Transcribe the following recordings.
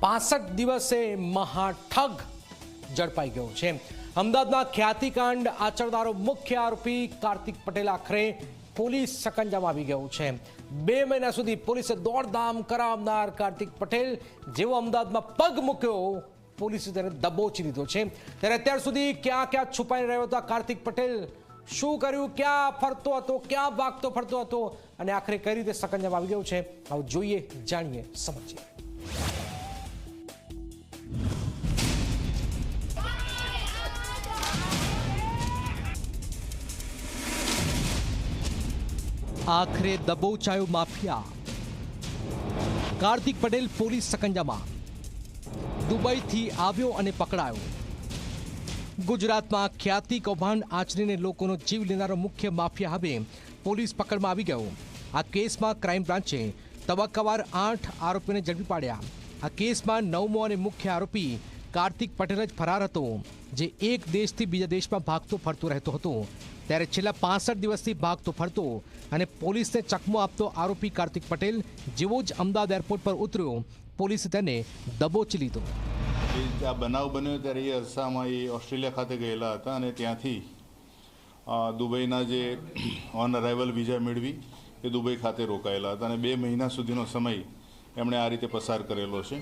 પાસઠ દિવસે મહાઠગ ઝડપાઈ ગયો છે. અમદાવાદમાં ખ્યાતિકાંડ આચરનારો મુખ્ય આરોપી કાર્તિક પટેલ આખરે પોલીસ સકંજામાં આવી ગયો છે. બે મહિના સુધી પોલીસે દોડધામ કરાવનાર કાર્તિક પટેલ, જેવો અમદાવાદમાં પગ મૂક્યો, પોલીસે તેને દબોચી લીધો છે. ત્યારે અત્યાર સુધી ક્યાં ક્યાં છુપાઈ રહ્યો હતો કાર્તિક પટેલ? શું કર્યું? ક્યાં ફરતો હતો? ક્યાં ભાગતો ફરતો હતો? અને આખરે કઈ રીતે સકંજામાં આવી ગયો છે? આવું જોઈએ, જાણીએ, સમજીએ. આખરે દબોચાયો માફિયા. કાર્તિક પટેલ પોલીસ સકંજામાં. દુબઈથી આવ્યો અને પકડાયો. ગુજરાતમાં ખ્યાતિ કૌભાંડ આચરીને લોકોનો જીવ લેનારો મુખ્ય માફિયા હવે પોલીસ પકડમાં આવી ગયો. આ કેસમાં ક્રાઇમ બ્રાન્ચે તબક્કાવાર આઠ આરોપીને ઝડપી પાડ્યા. આ કેસમાં નવમો અને મુખ્ય આરોપી કાર્તિક પટેલ જ ફરાર હતો, જે એક દેશથી બીજા દેશમાં ભાગતો ફરતો રહેતો હતો. ત્યારે છેલ્લા પાસઠ દિવસથી ભાગતો ફરતો અને પોલીસને ચકમો આપતો આરોપી કાર્તિક પટેલ જેવો જ અમદાવાદ એરપોર્ટ પર ઉતર્યો, પોલીસે તેને દબોચી લીધો. આ બનાવ બન્યો ત્યારે એ અરસામાં એ ઓસ્ટ્રેલિયા ખાતે ગયેલા હતા અને ત્યાંથી દુબઈના જે ઓન અરાઇવલ વિઝા મેળવી એ દુબઈ ખાતે રોકાયેલા હતા અને બે મહિના સુધીનો સમય એમણે આ રીતે પસાર કરેલો છે.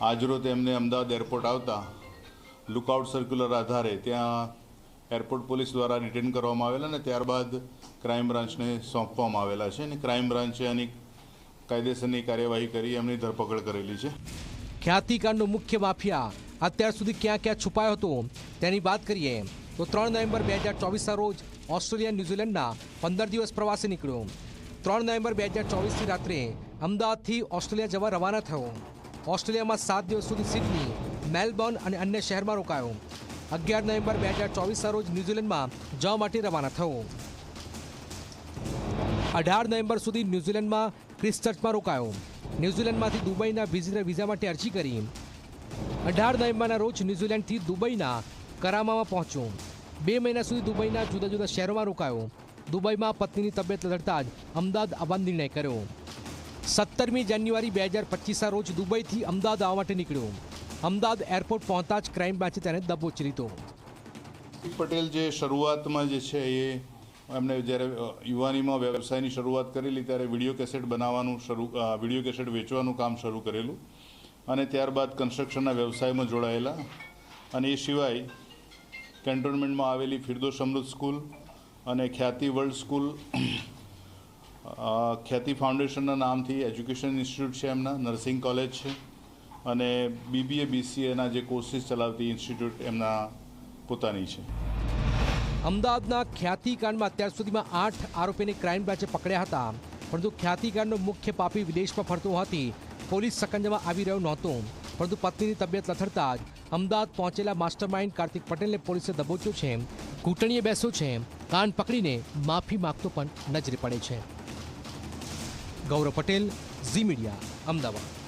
આજરોજ એમને અમદાવાદ એરપોર્ટ આવતા લુકઆઉટ સર્ક્યુલર આધારે ત્યાં એરપોર્ટ પોલીસ દ્વારા ડિટેન કરવામાં આવેલા અને ત્યારબાદ ક્રાઇમ બ્રાન્ચને સોંપવામાં આવેલા છે અને ક્રાઇમ બ્રાન્ચે આની કાયદેસરની કાર્યવાહી કરી, એમની ધરપકડ કરેલી છે. ખ્યાતિકાંડનો મુખ્ય માફિયા અત્યાર સુધી ક્યાં ક્યાં છુપાયો હતો તેની વાત કરીએ તો ત્રણ નવેમ્બર બે હજાર ચોવીસના રોજ ઓસ્ટ્રેલિયા ન્યૂઝીલેન્ડના પંદર દિવસ પ્રવાસે નીકળ્યો. ત્રણ નવેમ્બર બે હજાર ચોવીસની રાત્રે અમદાવાદથી ઓસ્ટ્રેલિયા જવા રવાના થયો. ઓસ્ટ્રેલિયામાં સાત દિવસ સુધી સિડની, મેલબોર્ન અને અન્ય શહેરમાં રોકાયો. અગિયાર નવેમ્બર બે હજાર ચોવીસના રોજ ન્યૂઝીલેન્ડમાં જવા માટે રવાના થયો. અઢાર નવેમ્બર સુધી ન્યૂઝીલેન્ડમાં ક્રિસ્ટચર્ચમાં રોકાયો. ન્યૂઝીલેન્ડમાંથી દુબઈના વિઝિટર વિઝા માટે અરજી કરી. અઢાર નવેમ્બરના રોજ ન્યૂઝીલેન્ડથી દુબઈના કરામામાં પહોંચ્યો. બે મહિના સુધી દુબઈના જુદા જુદા શહેરોમાં રોકાયો. દુબઈમાં પત્નીની તબિયત લડતા જ અમદાવાદ આવવાનો નિર્ણય કર્યો. સત્તરમી જાન્યુઆરી બે હજાર પચીસના રોજ દુબઈથી અમદાવાદ આવવા માટે નીકળ્યો. અમદાવાદ એરપોર્ટ પહોંચતા જ ક્રાઇમ બ્રાન્ચે તેને દબોચી લીધો. પટેલ જે શરૂઆતમાં જે છે એ, એમને જ્યારે યુવાનીમાં વ્યવસાયની શરૂઆત કરેલી, ત્યારે વીડિયો કેસેટ બનાવવાનું શરૂ વીડિયો કેસેટ વેચવાનું કામ શરૂ કરેલું. અને ત્યારબાદ કન્સ્ટ્રક્શનના વ્યવસાયમાં જોડાયેલા. અને એ સિવાય કેન્ટોનમેન્ટમાં આવેલી ફિરદો અમૃત સ્કૂલ અને ખ્યાતિ વર્લ્ડ સ્કૂલ ખ્યાતિ ફાઉન્ડેશનના નામથી એજ્યુકેશન ઇન્સ્ટિટ્યૂટ છે એમના, નર્સિંગ કોલેજ છે. અને બીબીએ બીસીએના જે કોર્સિસ ચલાવતી ઇન્સ્ટિટ્યૂટ એમના પોતાની છે. અમદાવાદના ખ્યાતિકાંડમાં અત્યાર સુધીમાં આઠ આરોપીને ક્રાઇમ બ્રાન્ચે પકડ્યા હતા. પરંતુ ખ્યાતિકાંડનો મુખ્ય પાપી વિદેશમાં ફરતો હોવાથી પોલીસ સકંજામાં આવી રહ્યો નહોતો. પરંતુ પત્નીની તબિયત લથડતા જ અમદાવાદ પહોંચેલા માસ્ટરમાઇન્ડ કાર્તિક પટેલને પોલીસે દબોચ્યો છે. ઘૂંટણીએ બેસ્યો છે. કાન પકડીને માફી માગતો પણ નજરે પડે છે. ગૌરવ પટેલ ઝી મીડિયા અમદાવાદ.